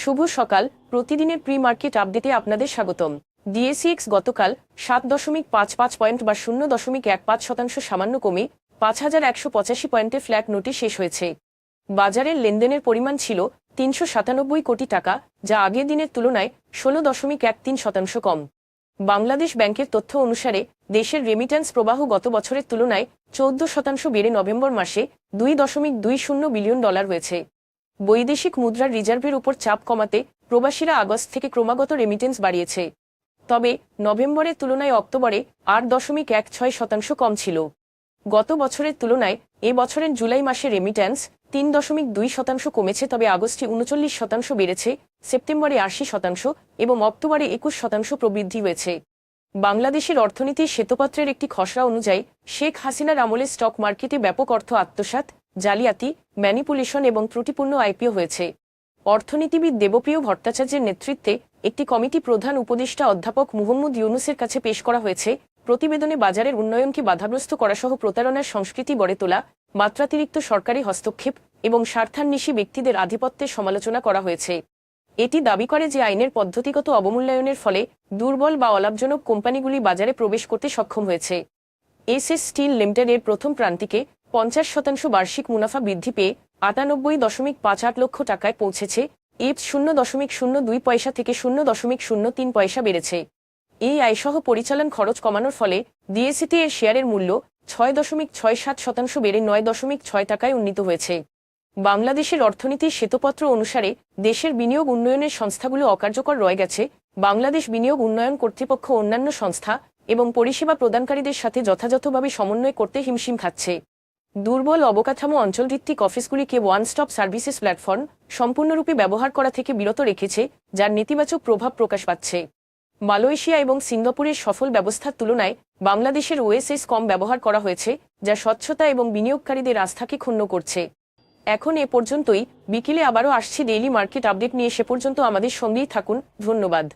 শুভ সকাল। প্রতিদিনের pre market আপডেটে আপনাদের স্বাগতম। ডিএসিএক্স গতকাল সাত দশমিক পাঁচ পাঁচ পয়েন্ট বা শূন্য দশমিক এক পাঁচ শতাংশ সামান্য কমে পাঁচ হাজার একশো পঁচাশি পয়েন্টে ফ্ল্যাট নোটে শেষ হয়েছে। বাজারের লেনদেনের পরিমাণ ছিল তিনশো সাতানব্বই কোটি টাকা, যা আগের দিনের তুলনায় ষোলো দশমিক এক তিন শতাংশ কম। বাংলাদেশ ব্যাংকের তথ্য অনুসারে দেশের রেমিট্যান্স প্রবাহ গত বছরের তুলনায় চৌদ্দ শতাংশ বেড়ে নভেম্বর মাসে দুই দশমিক দুই শূন্য বিলিয়ন ডলার হয়েছে। বৈদেশিক মুদ্রার রিজার্ভের উপর চাপ কমাতে প্রবাসীরা আগস্ট থেকে ক্রমাগত রেমিটেন্স বাড়িয়েছে। তবে নভেম্বরের তুলনায় অক্টোবরে আট দশমিক এক ছয় শতাংশ কম ছিল। গত বছরের তুলনায় এ বছরের জুলাই মাসে রেমিট্যান্স তিন দশমিক দুই শতাংশ কমেছে, তবে আগস্টে উনচল্লিশ শতাংশ বেড়েছে, সেপ্টেম্বরে আশি শতাংশ এবং অক্টোবরে একুশ শতাংশ প্রবৃদ্ধি হয়েছে। বাংলাদেশের অর্থনীতির শ্বেতপত্রের একটি খসড়া অনুযায়ী শেখ হাসিনার আমলে স্টক মার্কেটে ব্যাপক অর্থ আত্মসাৎ জালিয়াতি, ম্যানিপুলেশন এবং ত্রুটিপূর্ণ আইপিও হয়েছে। অর্থনীতিবিদ দেবপ্রিয় ভট্টাচার্যের নেতৃত্বে একটি কমিটি প্রধান উপদেষ্টা অধ্যাপক মুহম্মদ ইউনুসের কাছে পেশ করা হয়েছে। প্রতিবেদনে বাজারের উন্নয়নকে বাধাগ্রস্ত করাসহ প্রতারণার সংস্কৃতি গড়ে তোলা, মাত্রাতিরিক্ত সরকারি হস্তক্ষেপ এবং স্বার্থান্বেষী ব্যক্তিদের আধিপত্যের সমালোচনা করা হয়েছে। এটি দাবি করে যে আইনের পদ্ধতিগত অবমূল্যায়নের ফলে দুর্বল বা অলাভজনক কোম্পানিগুলি বাজারে প্রবেশ করতে সক্ষম হয়েছে। এস এস স্টিল লিমিটেডের প্রথম প্রান্তিকে পঞ্চাশ শতাংশ বার্ষিক মুনাফা বৃদ্ধি পেয়ে আটানব্বই দশমিক পাঁচ আট লক্ষ টাকায় পৌঁছেছে। ইপস শূন্য দশমিক শূন্য দুই পয়সা থেকে শূন্য দশমিক শূন্য তিন পয়সা বেড়েছে। এই আয়সহ পরিচালন খরচ কমানোর ফলে ডিএসিটি এর শেয়ারের মূল্য ছয় দশমিক ছয় সাত শতাংশ বেড়ে নয় দশমিক ছয় টাকায় উন্নীত হয়েছে। বাংলাদেশের অর্থনীতির শ্বেতপত্র অনুসারে দেশের বিনিয়োগ উন্নয়নের সংস্থাগুলো অকার্যকর রয়ে গেছে। বাংলাদেশ বিনিয়োগ উন্নয়ন কর্তৃপক্ষ অন্যান্য সংস্থা এবং পরিষেবা প্রদানকারীদের সাথে যথাযথভাবে সমন্বয় করতে হিমশিম খাচ্ছে। দুর্বল অবকাঠামো অঞ্চলভিত্তিক অফিসগুলিকে ওয়ান স্টপ সার্ভিসেস প্ল্যাটফর্ম সম্পূর্ণরূপে ব্যবহার করা থেকে বিরত রেখেছে, যার নেতিবাচক প্রভাব প্রকাশ পাচ্ছে। মালয়েশিয়া এবং সিঙ্গাপুরের সফল ব্যবস্থার তুলনায় বাংলাদেশের ওএসএস কম ব্যবহার করা হয়েছে, যা স্বচ্ছতা এবং বিনিয়োগকারীদের আস্থাকে ক্ষুণ্ণ করছে। এখন এ পর্যন্তই, বিকেলে আবারও আসছি ডেইলি মার্কেট আপডেট নিয়ে সে পর্যন্ত আমাদের সঙ্গেই থাকুন, ধন্যবাদ।